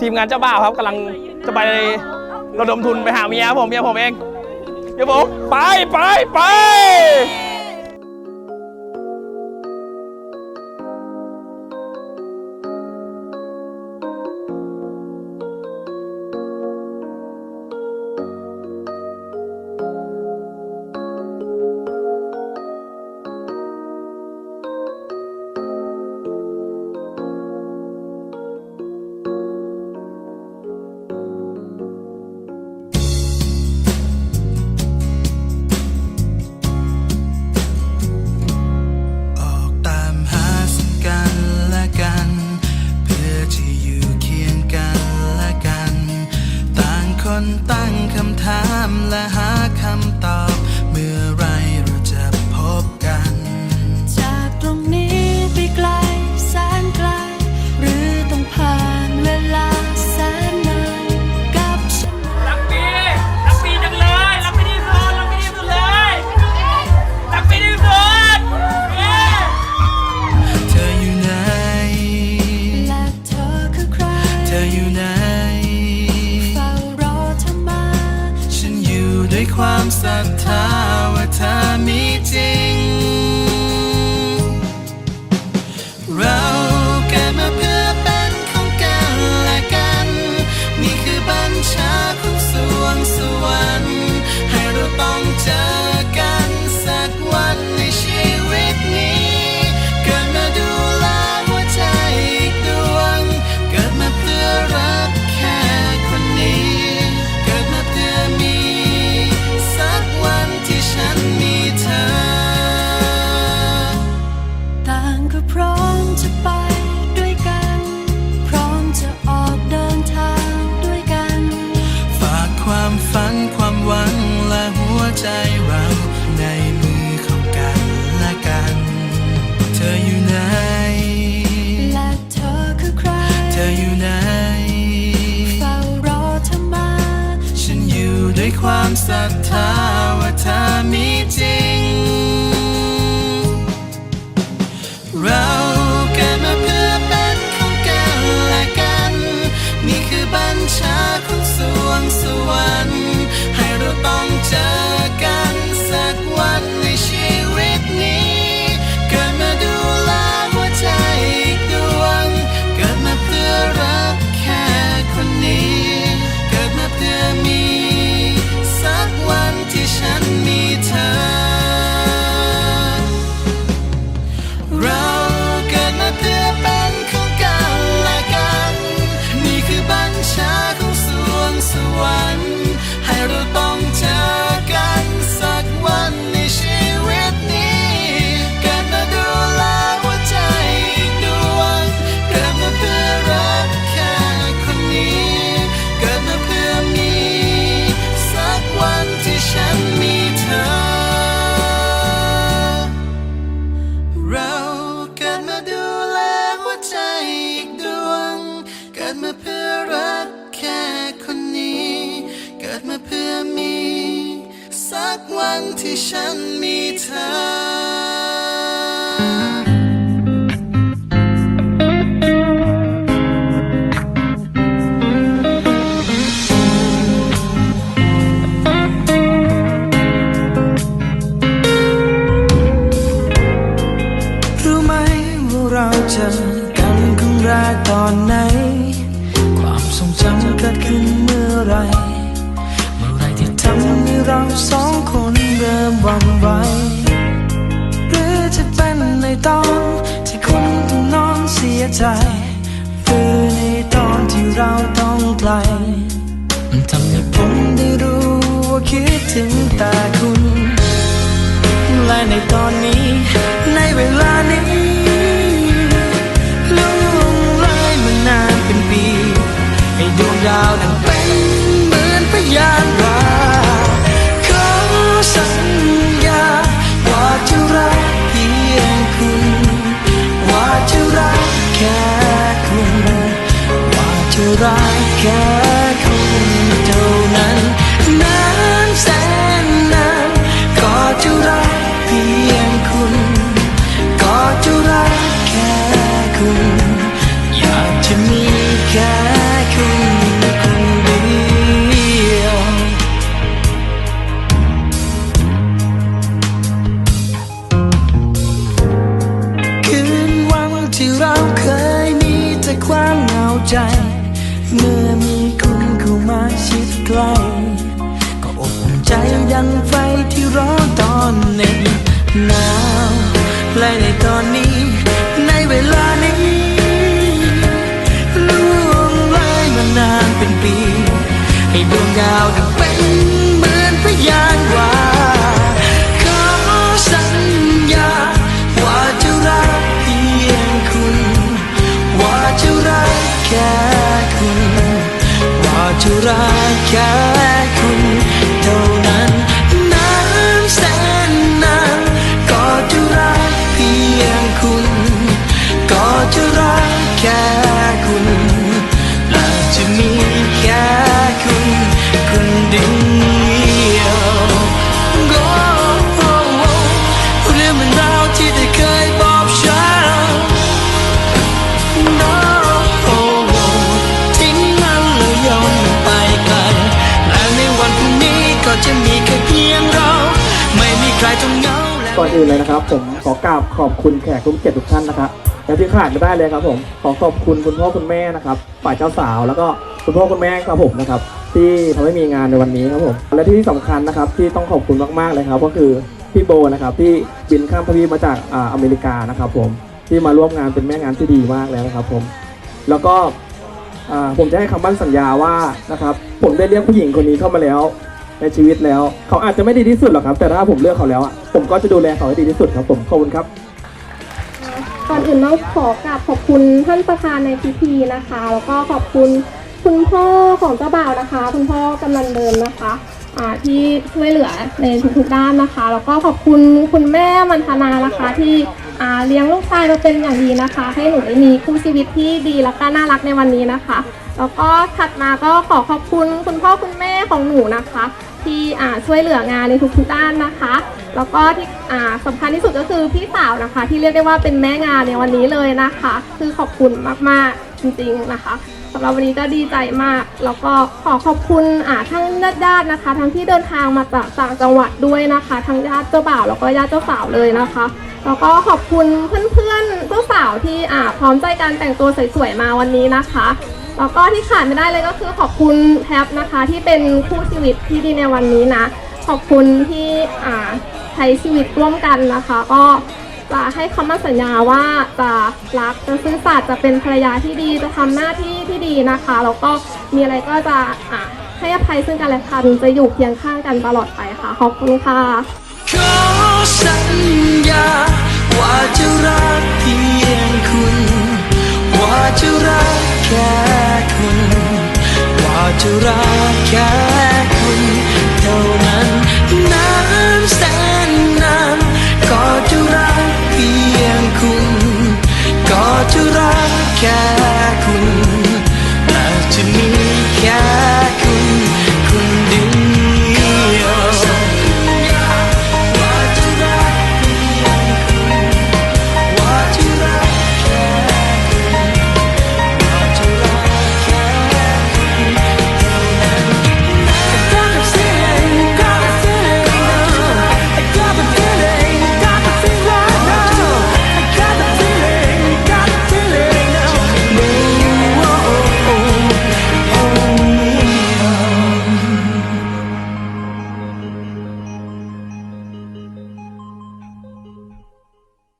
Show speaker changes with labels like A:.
A: ทีมงานเจ้าบ่าวครับกำลังจะไประดมทุนไปหาเมียผมเมียผมเอง เดี๋ยวผมไปไปไป
B: ตั้งคำถามและหาคำตอบู่ไห
C: นเฝ้ารอเธอมา
B: ฉันอยู่ด้วยความศรัทธาว่าเธอมีจริง วันที่ฉันมีเธอ
C: จอกัน
B: ครั้งแรกตอนไหน ความทรงจำเกิดขึ้นเมื่อไร เราสองคนเริ่มวางไหวหรือจะเป็นในตอน ที่คุณต้องนอนเสียใจ หรือในตอนที่เราต้องไกล มันทำให้ผมได้รู้ว่าคิดถึงแต่คุณ และในตอนนี้ในเวลานี้ หนาวและในตอนนี้ ในเวลานี้ล่วงเลยมานานเป็นปี ให้ดวงดาวดังเป็นเหมือนพยานว่าขอสัญญา ว่าจะรักเพียงคุณ ว่าจะรักแค่คุณ ว่าจะรักแค่ ก่อนอื่นเล
D: ยนะครับ ผมขอกราบขอบคุณแขกผู้มีเกียรติทุกท่านนะครับและที่ขาดไม่ได้เลยครับผมขอขอบคุณคุณพ่อคุณแม่นะครับฝ่ายเจ้าสาวแล้วก็คุณพ่อคุณแม่ครับผมนะครับที่ทำให้มีงานในวันนี้ครับผมและที่สำคัญนะครับที่ต้องขอบคุณมากๆเลยครับ ก็คือพี่โบนะครับที่บินข้ามทวีปมาจากอ่าอเมริกานะครับ ผมที่มาร่วมงานเป็นแม่งานที่ดีมากแล้วนะครับ ผม แล้วก็อ่าผมจะให้คำมั่นสัญญาว่านะครับผมได้เรียกผู้หญิงคนนี้เข้ามาแล้ว ในชีวิตแล้ว เขาอาจจะไม่ดีที่สุดหรอกครับ แต่ถ้าผมเลือกเขาแล้วอะผมก็จะดูแลเขาให้ดีที่สุดครับผมขอบคุณครับ
E: ก่อนอื่นต้องขอกราบขอบคุณท่านประธานในพิธีนะคะ แล้วก็ขอบคุณคุณพ่อของเจ้าบ่าวนะคะ คุณพ่อกำนันเดิมนะคะอ่าที่ช่วยเหลือในทุกๆด้านนะคะ แล้วก็ขอบคุณคุณแม่มันธนานะคะ ที่อ่าเลี้ยงลูกชายมาเป็นอย่างดีนะคะ ให้หนูได้มีคู่ชีวิตที่ดีและก็น่ารักในวันนี้นะคะ แล้วก็ถัดมาก็ขอขอบคุณคุณพ่อคุณแม่ของหนูนะคะ ที่ช่วยเหลืองานในทุกๆด้านนะคะ แล้วก็ที่สำคัญที่สุดก็คือพี่สาวนะคะ ที่เรียกได้ว่าเป็นแม่งานในวันนี้เลยนะคะ คือขอบคุณมากๆจริงๆนะคะสำหรับวันนี้ก็ดีใจมาก แล้วก็ขอขอบคุณทั้งญาติๆนะคะ ทั้งที่เดินทางมาจากต่างจังหวัดด้วยนะคะ ทั้งญาติเจ้าบ่าวแล้วก็ญาติเจ้าสาวเลยนะคะ แล้วก็ขอบคุณเพื่อนๆเจ้าสาวที่พร้อมใจการแต่งตัวสวยๆมาวันนี้นะคะ แล้วก็ที่ขาดไม่ได้เลยก็คือขอบคุณแท็บนะคะที่เป็นคู่ชีวิตที่ดีในวันนี้นะ ขอบคุณที่อ่าใช้ชีวิตร่วมกันนะคะ ก็จะให้คำมั่นสัญญาว่าจะรักจะซื่อสัตย์จะเป็นภรรยาที่ดีจะทำหน้าที่ที่ดีนะคะแล้วก็มีอะไรก็จะอ่าให้อภัยซึ่งกันและกันจะอยู่เคียงข้างกันตลอดไปค่ะขอบคุณค่ะ
B: ขอสัญญาว่าจะรักเพียงคุณว่าจะรัก แค่คุณ ว่าจะรักแค่คุณเท่า